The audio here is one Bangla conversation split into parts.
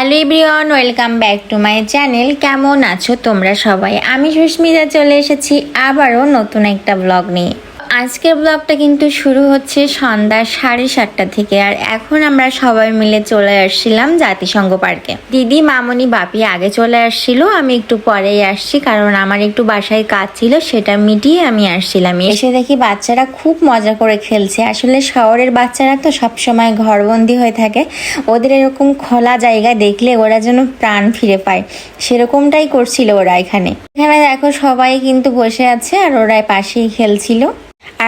Hello everyone, welcome back to my channel. কেমন আছো তোমরা সবাই? আমি সুস্মিতা, চলে এসেছি আবারও নতুন একটা ব্লগ নিয়ে। আজকের ব্লগটা কিন্তু শুরু হচ্ছে সন্ধ্যা সাড়ে সাতটা থেকে আর এখন আমরা সবাই মিলে চলে আসছিলাম জাতিসংঘ পার্কে। দিদি, মামনি, বাপি আগে চলে আসছিল, আমি একটু পরেই আসছি কারণ আমার একটু বাসায় কাজ ছিল, সেটা মিটিয়ে আমি আসছিলাম। এসে দেখি বাচ্চারা খুব মজা করে খেলছে। আসলে শহরের বাচ্চারা তো সবসময় ঘরবন্দি হয়ে থাকে। ওদের এরকম খোলা জায়গা দেখলে ওরা যেন প্রাণ ফিরে পায়। সেরকমটাই করছিল ওরা এখানে। এখানে দেখো সবাই কিন্তু বসে আছে আর ওরা পাশেই খেলছিল।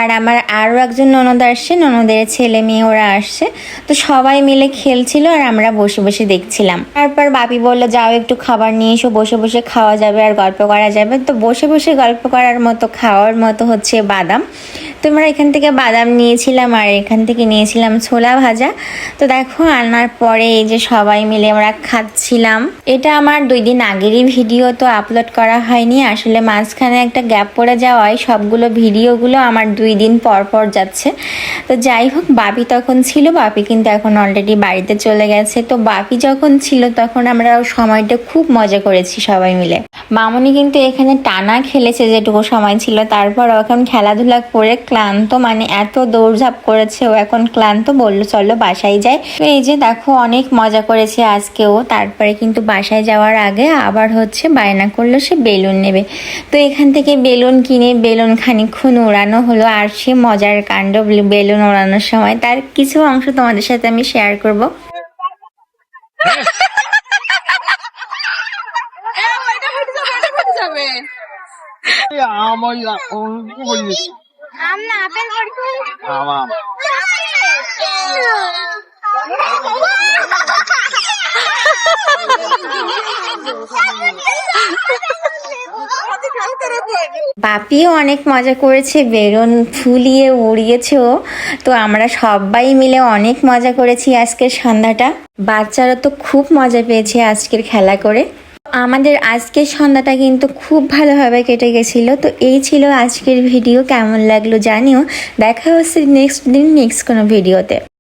আর আমার আরও একজন ননদ আসছে, ননদের ছেলে মেয়ে ওরা আসছে। তো সবাই মিলে খেলছিল আর আমরা বসে বসে দেখছিলাম। তারপর বাপি বলল, যাও একটু খাবার নিয়ে এসো, বসে বসে খাওয়া যাবে আর গল্প করা যাবে। তো বসে বসে গল্প করার মতো, খাওয়ার মতো হচ্ছে বাদাম। তো আমরা এখান থেকে বাদাম নিয়েছিলাম আর এখান থেকে নিয়েছিলাম ছোলা ভাজা। তো দেখো, আনার পরে এই যে সবাই মিলে আমরা খাচ্ছিলাম। এটা আমার দুই দিন আগেরই ভিডিও, তো আপলোড করা হয়নি। আসলে মাঝখানে একটা গ্যাপ পড়ে যাওয়ায় সবগুলো ভিডিওগুলো আমার দুই দিন পর পর যাচ্ছে। তো যাই হোক, বাপি তখন ছিল। বাপি কিন্তু এখন অলরেডি বাড়িতে চলে গেছে। তো বাপি যখন ছিল, তখন আমরা সময়টা খুব মজা করেছি সবাই মিলে। মামনি কিন্তু এখানে টানা খেলেছে যেটুকু সময় ছিল। তারপর এখন খেলাধুলা করে ক্লান্ত মানে এত দৌড়ঝাঁপ করেছে ও এখন ক্লান্ত বলল চলো বাসায় যাই। তো এই যে দেখো অনেক মজা করেছে আজকেও। তারপরে কিন্তু বাসায় যাওয়ার আগে আবার হচ্ছে বায়না করল সে বেলুন নেবে। তো এখান থেকে বেলুন কিনে বেলুন খানিক্ষণ উড়ানো হলো আর সে মজার কাণ্ড বেলুন ওড়ানোর সময়। তার কিছু অংশ তোমাদের সাথে আমি শেয়ার করব। আমার আপেল আমার বাপিও অনেক মজা করেছে বেলুন ফুলিয়ে উড়িয়েছেও। তো আমরা সবাই মিলে অনেক মজা করেছি আজকের সন্ধ্যাটা। বাচ্চারা তো খুব মজা পেয়েছে আজকের খেলা করে। আমাদের আজকের সন্ধ্যাটা কিন্তু খুব ভালোভাবে কেটে গেছিল। তো এই ছিল আজকের ভিডিও, কেমন লাগল জানিও। দেখা হচ্ছে নেক্সট দিন নেক্সট কোনো ভিডিওতে।